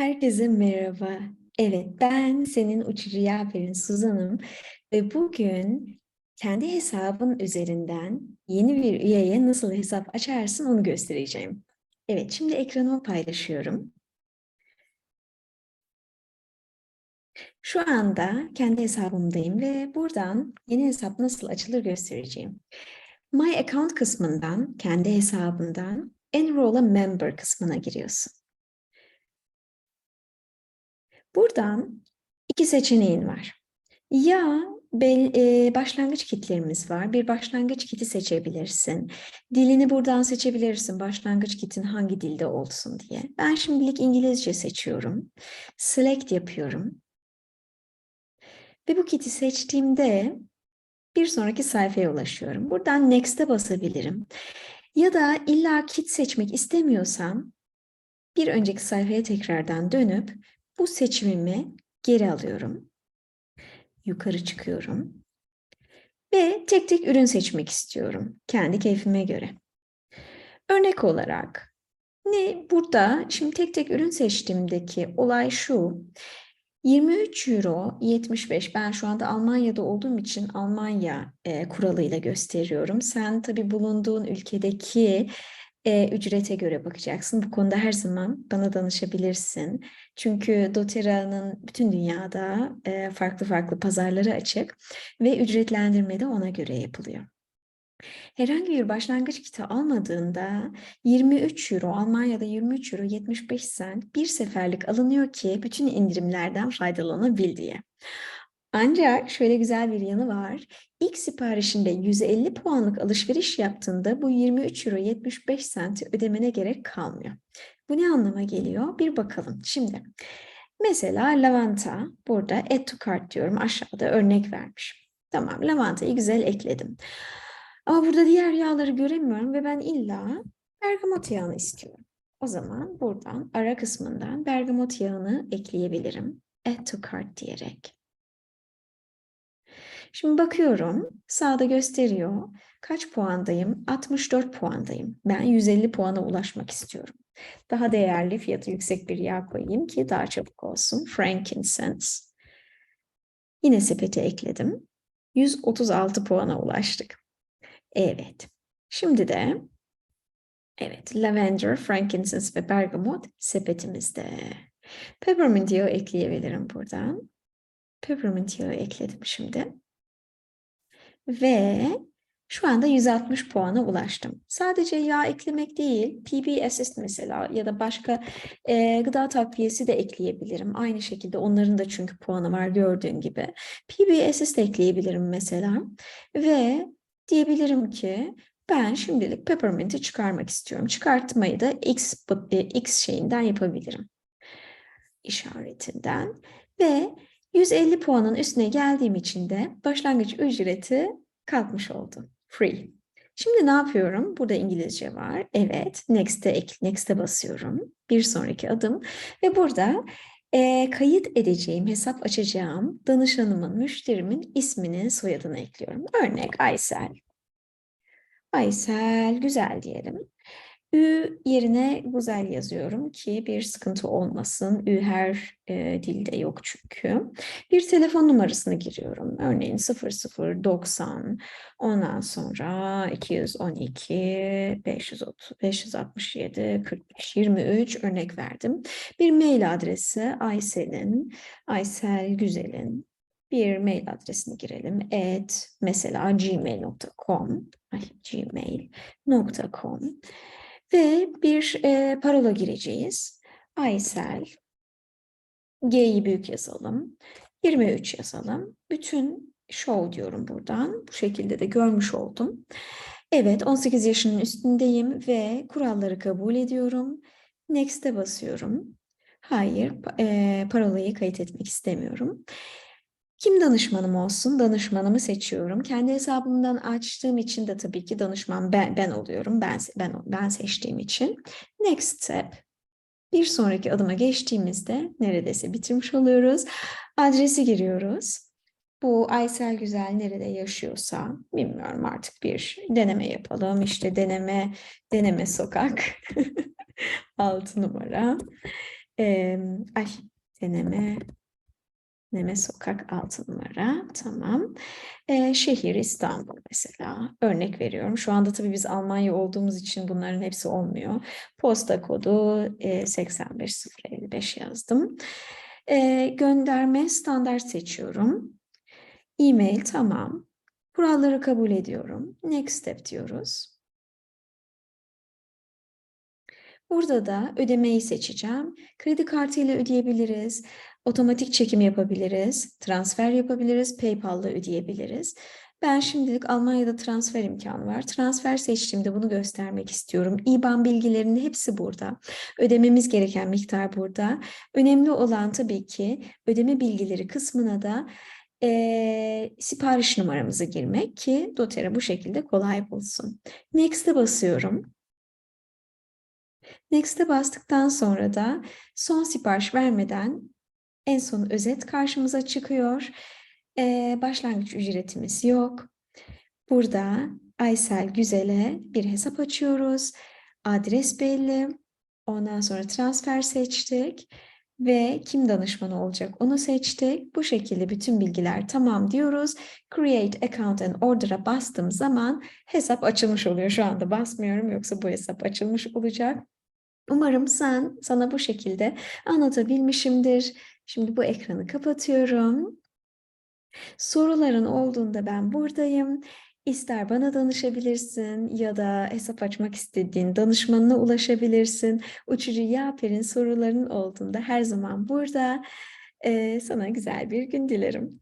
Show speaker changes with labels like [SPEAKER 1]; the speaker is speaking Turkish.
[SPEAKER 1] Herkese merhaba. Evet, ben senin uçucu yaverin Suzan'ım ve bugün kendi hesabın üzerinden yeni bir üyeye nasıl hesap açarsın onu göstereceğim. Evet, şimdi ekranımı paylaşıyorum. Şu anda kendi hesabımdayım ve buradan yeni hesap nasıl açılır göstereceğim. My Account kısmından, kendi hesabından Enroll a Member kısmına giriyorsun. Buradan iki seçeneğin var. Ya bel, e, başlangıç kitlerimiz var. Bir başlangıç kiti seçebilirsin. Dilini buradan seçebilirsin. Başlangıç kitin hangi dilde olsun diye. Ben şimdilik İngilizce seçiyorum. Select yapıyorum. Ve bu kiti seçtiğimde bir sonraki sayfaya ulaşıyorum. Buradan Next'e basabilirim. Ya da illa kit seçmek istemiyorsam bir önceki sayfaya tekrardan dönüp bu seçimimi geri alıyorum. Yukarı çıkıyorum. Ve tek tek ürün seçmek istiyorum. Kendi keyfime göre. Örnek olarak ne burada şimdi tek tek ürün seçtiğimdeki olay şu. 23 euro 75 ben şu anda Almanya'da olduğum için Almanya e, kuralıyla gösteriyorum. Sen tabii bulunduğun ülkedeki e, ücrete göre bakacaksın. Bu konuda her zaman bana danışabilirsin. Çünkü doTERRA'nın bütün dünyada e, farklı farklı pazarları açık ve ücretlendirme de ona göre yapılıyor. Herhangi bir başlangıç kiti almadığında 23 euro, Almanya'da 23 euro 75 cent bir seferlik alınıyor ki bütün indirimlerden faydalanabil diye. Ancak şöyle güzel bir yanı var. İlk siparişinde 150 puanlık alışveriş yaptığında bu 23 euro 75 centi ödemene gerek kalmıyor. Bu ne anlama geliyor? Bir bakalım. Şimdi mesela lavanta burada add to cart diyorum. Aşağıda örnek vermiş. Tamam lavantayı güzel ekledim. Ama burada diğer yağları göremiyorum ve ben illa bergamot yağını istiyorum. O zaman buradan ara kısmından bergamot yağını ekleyebilirim. Add to cart diyerek. Şimdi bakıyorum sağda gösteriyor. Kaç puandayım? 64 puandayım. Ben 150 puana ulaşmak istiyorum. Daha değerli, fiyatı yüksek bir yağ koyayım ki daha çabuk olsun. Frankincense. Yine sepete ekledim. 136 puana ulaştık. Evet. Şimdi de evet lavender, frankincense ve bergamot sepetimizde. Peppermint yağı ekleyebilirim buradan. Peppermint yağı ekledim şimdi ve şu anda 160 puana ulaştım. Sadece yağ eklemek değil, PB Assist mesela ya da başka e, gıda takviyesi de ekleyebilirim. Aynı şekilde onların da çünkü puanı var gördüğün gibi. PB Assist ekleyebilirim mesela ve diyebilirim ki ben şimdilik peppermint'i çıkarmak istiyorum. Çıkartmayı da X, e, X şeyinden yapabilirim. işaretinden ve 150 puanın üstüne geldiğim için de başlangıç ücreti kalkmış oldu. Free. Şimdi ne yapıyorum? Burada İngilizce var. Evet. Next'e Next'e basıyorum. Bir sonraki adım. Ve burada e, kayıt edeceğim, hesap açacağım danışanımın, müşterimin ismini, soyadını ekliyorum. Örnek Aysel. Aysel güzel diyelim. Ü yerine güzel yazıyorum ki bir sıkıntı olmasın. Ü her e, dilde yok çünkü. Bir telefon numarasını giriyorum. Örneğin 0090 ondan sonra 212 530 567 45 23 örnek verdim. Bir mail adresi Aysel'in Aysel Güzel'in bir mail adresini girelim. Et mesela gmail.com gmail.com ve bir e, parola gireceğiz. Aysel. G'yi büyük yazalım. 23 yazalım. Bütün show diyorum buradan. Bu şekilde de görmüş oldum. Evet 18 yaşının üstündeyim ve kuralları kabul ediyorum. Next'e basıyorum. Hayır, e, parolayı kayıt etmek istemiyorum. Kim danışmanım olsun? Danışmanımı seçiyorum. Kendi hesabımdan açtığım için de tabii ki danışman ben, ben oluyorum. Ben, ben, ben seçtiğim için. Next step. Bir sonraki adıma geçtiğimizde neredeyse bitirmiş oluyoruz. Adresi giriyoruz. Bu Aysel Güzel nerede yaşıyorsa bilmiyorum artık bir deneme yapalım. İşte deneme deneme sokak 6 numara. Ee, ay deneme Deneme sokak 6 numara. Tamam. Ee, şehir İstanbul mesela. Örnek veriyorum. Şu anda tabii biz Almanya olduğumuz için bunların hepsi olmuyor. Posta kodu e, 85055 yazdım. Ee, gönderme standart seçiyorum. E-mail tamam. Kuralları kabul ediyorum. Next step diyoruz. Burada da ödemeyi seçeceğim. Kredi kartı ile ödeyebiliriz. Otomatik çekim yapabiliriz. Transfer yapabiliriz. PayPal'la ödeyebiliriz. Ben şimdilik Almanya'da transfer imkanı var. Transfer seçtiğimde bunu göstermek istiyorum. IBAN bilgilerinin hepsi burada. Ödememiz gereken miktar burada. Önemli olan tabii ki ödeme bilgileri kısmına da eee, sipariş numaramızı girmek ki doTERRA bu şekilde kolay bulsun. Next'e basıyorum. Next'e bastıktan sonra da son sipariş vermeden en son özet karşımıza çıkıyor. Ee, başlangıç ücretimiz yok. Burada Aysel Güzel'e bir hesap açıyoruz. Adres belli. Ondan sonra transfer seçtik ve kim danışmanı olacak onu seçtik. Bu şekilde bütün bilgiler tamam diyoruz. Create account and order'a bastığım zaman hesap açılmış oluyor. Şu anda basmıyorum yoksa bu hesap açılmış olacak. Umarım sen sana bu şekilde anlatabilmişimdir. Şimdi bu ekranı kapatıyorum. Soruların olduğunda ben buradayım. İster bana danışabilirsin ya da hesap açmak istediğin danışmanına ulaşabilirsin. Uçucu Yaper'in soruların olduğunda her zaman burada. Ee, sana güzel bir gün dilerim.